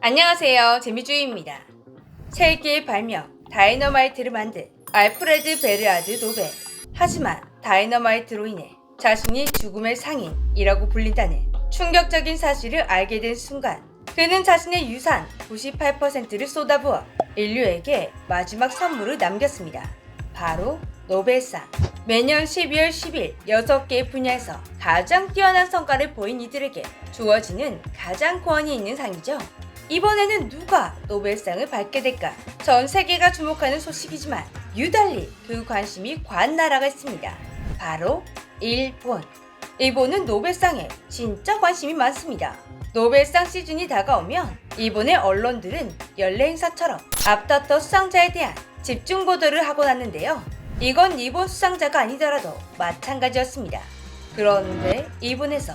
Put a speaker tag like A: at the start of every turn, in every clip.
A: 안녕하세요. 재미주의입니다. 세계의 발명, 다이너마이트를 만든 알프레드 베르아드 노벨. 하지만 다이너마이트로 인해 자신이 죽음의 상인이라고 불린다는 충격적인 사실을 알게 된 순간 그는 자신의 유산 98%를 쏟아부어 인류에게 마지막 선물을 남겼습니다. 바로 노벨상. 매년 12월 10일 6개의 분야에서 가장 뛰어난 성과를 보인 이들에게 주어지는 가장 권위 있는 상이죠. 이번에는 누가 노벨상을 받게 될까? 전 세계가 주목하는 소식이지만 유달리 그 관심이 관 나라가 있습니다. 바로 일본. 일본은 노벨상에 진짜 관심이 많습니다. 노벨상 시즌이 다가오면 일본의 언론들은 연례 행사처럼 앞다퉈 수상자에 대한 집중 보도를 하고 났는데요. 이건 일본 수상자가 아니더라도 마찬가지였습니다. 그런데 일본에서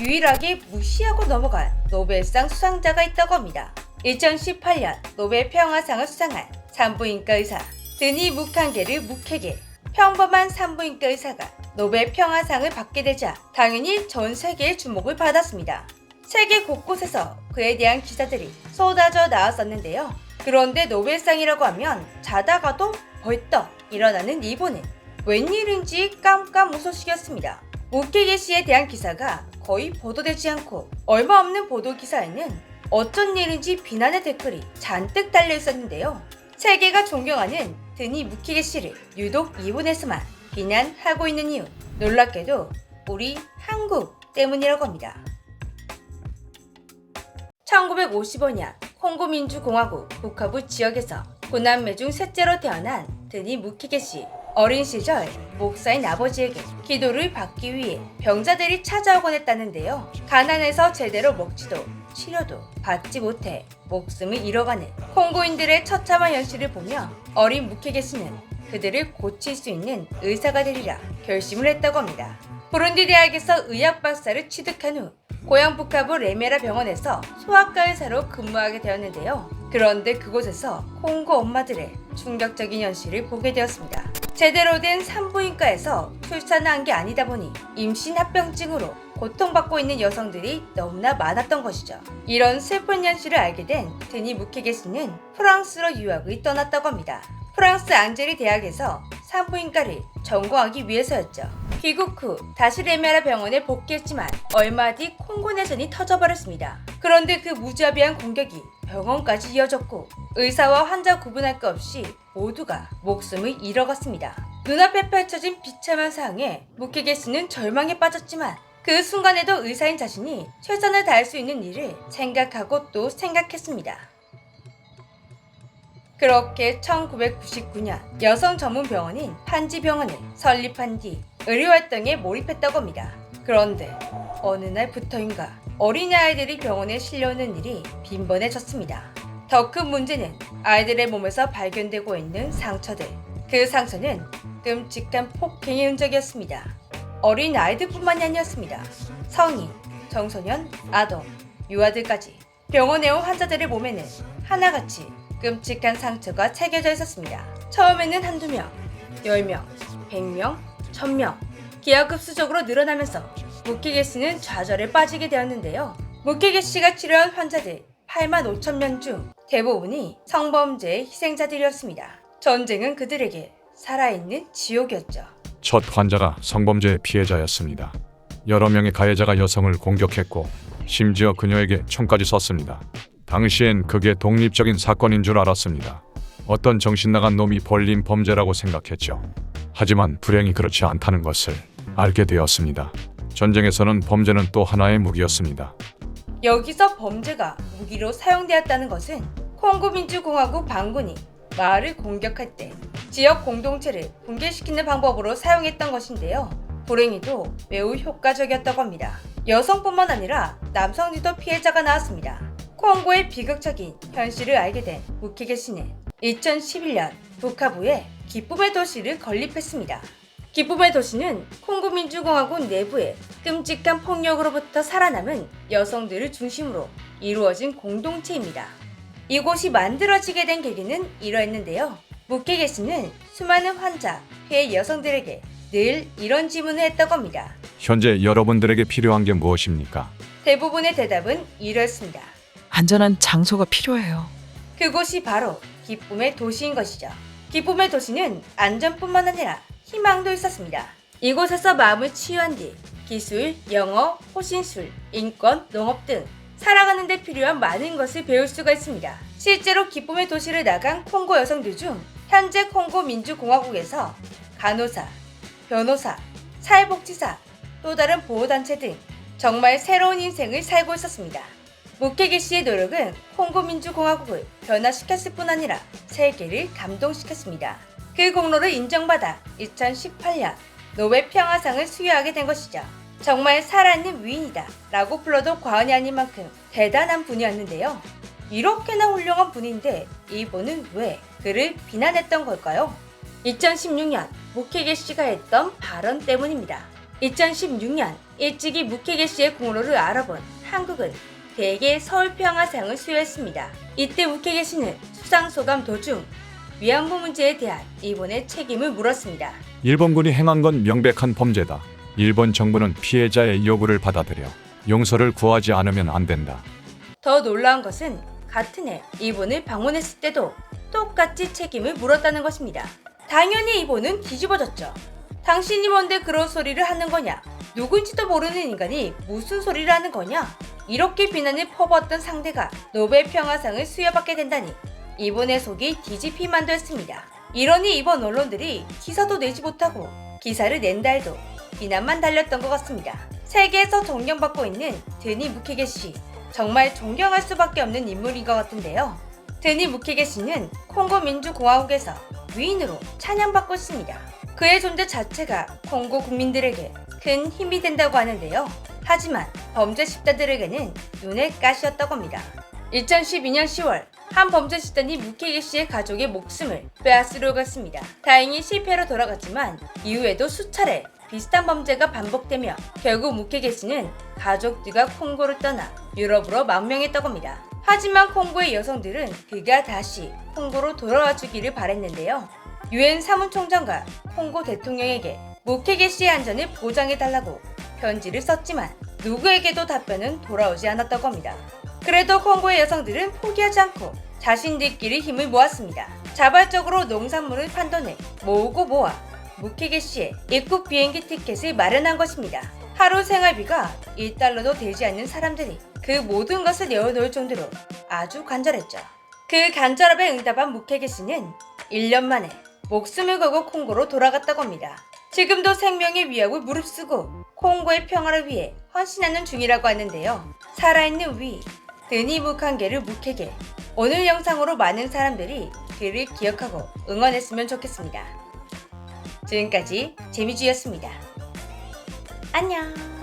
A: 유일하게 무시하고 넘어간 노벨상 수상자가 있다고 합니다. 2018년 노벨 평화상을 수상한 산부인과 의사 드니 무칸게르 무케게 평범한 산부인과 의사가 노벨 평화상을 받게 되자 당연히 전 세계의 주목을 받았습니다. 세계 곳곳에서 그에 대한 기사들이 쏟아져 나왔었는데요. 그런데 노벨상이라고 하면 자다가도 벌떡 일어나는 일본은 웬일인지 깜깜 무소식이었습니다. 무케게 씨에 대한 기사가 거의 보도되지 않고 얼마 없는 보도 기사에는 어쩐 일인지 비난의 댓글이 잔뜩 달려 있었는데요. 세계가 존경하는 드니 무키게 씨를 유독 일본에서만 비난하고 있는 이유 놀랍게도 우리 한국 때문이라고 합니다. 1955년 홍고민주공화국 북하부 지역에서 고난매 중 셋째로 태어난 드니 무키게 씨. 어린 시절 목사인 아버지에게 기도를 받기 위해 병자들이 찾아오곤 했다는데요. 가난해서 제대로 먹지도 치료도 받지 못해 목숨을 잃어가는 콩고인들의 처참한 현실을 보며 어린 무키게 씨는 그들을 고칠 수 있는 의사가 되리라 결심을 했다고 합니다. 부룬디 대학에서 의학 박사를 취득한 후 고향 북하부 레메라 병원에서 소아과 의사로 근무하게 되었는데요. 그런데 그곳에서 콩고 엄마들의 충격적인 현실을 보게 되었습니다. 제대로 된 산부인과에서 출산을 한게 아니다 보니 임신 합병증으로 고통받고 있는 여성들이 너무나 많았던 것이죠. 이런 슬픈 현실을 알게 된 드니 무케게 씨는 프랑스로 유학을 떠났다고 합니다. 프랑스 앙제리 대학에서 산부인과를 전공하기 위해서였죠. 귀국 후 다시 레메라 병원에 복귀했지만 얼마 뒤 콩고 내전이 터져버렸습니다. 그런데 그 무자비한 공격이 병원까지 이어졌고 의사와 환자 구분할 것 없이 모두가 목숨을 잃어갔습니다. 눈앞에 펼쳐진 비참한 상황에 무케게스는 절망에 빠졌지만 그 순간에도 의사인 자신이 최선을 다할 수 있는 일을 생각하고 또 생각했습니다. 그렇게 1999년 여성 전문 병원인 판지병원을 설립한 뒤 의료활동에 몰입했다고 합니다. 그런데 어느 날부터인가 어린아이들이 병원에 실려오는 일이 빈번해졌습니다. 더 큰 문제는 아이들의 몸에서 발견되고 있는 상처들. 그 상처는 끔찍한 폭행의 흔적이었습니다. 어린 아이들뿐만이 아니었습니다. 성인, 청소년, 아동, 유아들까지 병원에 온 환자들의 몸에는 하나같이 끔찍한 상처가 새겨져 있었습니다. 처음에는 한두 명, 열 명, 백 명, 천 명, 기하급수적으로 늘어나면서 무키게 씨는 좌절에 빠지게 되었는데요. 무키게 씨가 치료한 환자들 8만 5천 명 중 대부분이 성범죄의 희생자들이었습니다. 전쟁은 그들에게 살아있는 지옥이었죠.
B: 첫 환자가 성범죄 피해자였습니다. 여러 명의 가해자가 여성을 공격했고 심지어 그녀에게 총까지 쐈습니다. 당시엔 그게 독립적인 사건인 줄 알았습니다. 어떤 정신 나간 놈이 벌린 범죄라고 생각했죠. 하지만 불행히 그렇지 않다는 것을 알게 되었습니다. 전쟁에서는 범죄는 또 하나의 무기였습니다.
A: 여기서 범죄가 무기로 사용되었다는 것은 콩고 민주공화국 반군이 마을을 공격할 때 지역 공동체를 붕괴시키는 방법으로 사용했던 것인데요. 불행히도 매우 효과적이었다고 합니다. 여성뿐만 아니라 남성들도 피해자가 나왔습니다. 콩고의 비극적인 현실을 알게 된 무키게 씨는 2011년 북하부에 기쁨의 도시를 건립했습니다. 기쁨의 도시는 콩고 민주공화국 내부의 끔찍한 폭력으로부터 살아남은 여성들을 중심으로 이루어진 공동체입니다. 이곳이 만들어지게 된 계기는 이러했는데요. 무케게 씨는 수많은 환자, 피해 여성들에게 늘 이런 질문을 했다고 합니다.
B: 현재 여러분들에게 필요한 게 무엇입니까?
A: 대부분의 대답은 이렇습니다.
C: 안전한 장소가 필요해요.
A: 그곳이 바로 기쁨의 도시인 것이죠. 기쁨의 도시는 안전뿐만 아니라 희망도 있었습니다. 이곳에서 마음을 치유한 뒤 기술, 영어, 호신술, 인권, 농업 등 살아가는 데 필요한 많은 것을 배울 수가 있습니다. 실제로 기쁨의 도시를 나간 콩고 여성들 중 현재 콩고 민주공화국에서 간호사, 변호사, 사회복지사, 또 다른 보호단체 등 정말 새로운 인생을 살고 있었습니다. 무케게 씨의 노력은 콩고 민주공화국을 변화시켰을 뿐 아니라 세계를 감동시켰습니다. 그 공로를 인정받아 2018년 노벨 평화상을 수여하게 된 것이죠. 정말 살아있는 위인이다 라고 불러도 과언이 아닌 만큼 대단한 분이었는데요. 이렇게나 훌륭한 분인데 일본은 왜 그를 비난했던 걸까요? 2016년 무케게 씨가 했던 발언 때문입니다. 2016년 일찍이 무케게 씨의 공로를 알아본 한국은 대개 서울평화상을 수여했습니다. 이때 무케게 씨는 수상소감 도중 위안부 문제에 대한 일본의 책임을 물었습니다.
B: 일본군이 행한 건 명백한 범죄다. 일본 정부는 피해자의 요구를 받아들여 용서를 구하지 않으면 안 된다.
A: 더 놀라운 것은 같은 해 일본을 방문했을 때도 똑같이 책임을 물었다는 것입니다. 당연히 일본은 뒤집어졌죠. 당신이 뭔데 그런 소리를 하는 거냐? 누군지도 모르는 인간이 무슨 소리를 하는 거냐? 이렇게 비난을 퍼부었던 상대가 노벨 평화상을 수여받게 된다니 일본의 속이 뒤집히만도 했습니다. 이러니 일본 언론들이 기사도 내지 못하고 기사를 낸다 해도 비난만 달렸던 것 같습니다. 세계에서 존경받고 있는 드니 무케게 씨 정말 존경할 수밖에 없는 인물인 것 같은데요. 드니 무케게 씨는 콩고 민주공화국에서 위인으로 찬양받고 있습니다. 그의 존재 자체가 콩고 국민들에게 큰 힘이 된다고 하는데요. 하지만 범죄 집단들에게는 눈의 가시였다고 합니다. 2012년 10월 한 범죄 집단이 무케게 씨의 가족의 목숨을 빼앗으려고 했습니다. 다행히 실패로 돌아갔지만 이후에도 수차례 비슷한 범죄가 반복되며 결국 무케게 씨는 가족들과 콩고를 떠나 유럽으로 망명했다고 합니다. 하지만 콩고의 여성들은 그가 다시 콩고로 돌아와 주기를 바랬는데요. 유엔 사무총장과 콩고 대통령에게 무케게 씨의 안전을 보장해달라고 편지를 썼지만 누구에게도 답변은 돌아오지 않았다고 합니다. 그래도 콩고의 여성들은 포기하지 않고 자신들끼리 힘을 모았습니다. 자발적으로 농산물을 판돈해 모으고 모아 무케게 씨의 입국 비행기 티켓을 마련한 것입니다. 하루 생활비가 1달러도 되지 않는 사람들이 그 모든 것을 내어놓을 정도로 아주 간절했죠. 그 간절함에 응답한 무케게 씨는 1년 만에 목숨을 걸고 콩고로 돌아갔다고 합니다. 지금도 생명의 위협을 무릅쓰고 콩고의 평화를 위해 헌신하는 중이라고 하는데요. 살아있는 위, 드니 무칸게를 묵히게 오늘 영상으로 많은 사람들이 그를 기억하고 응원했으면 좋겠습니다. 지금까지 재미주였습니다. 안녕.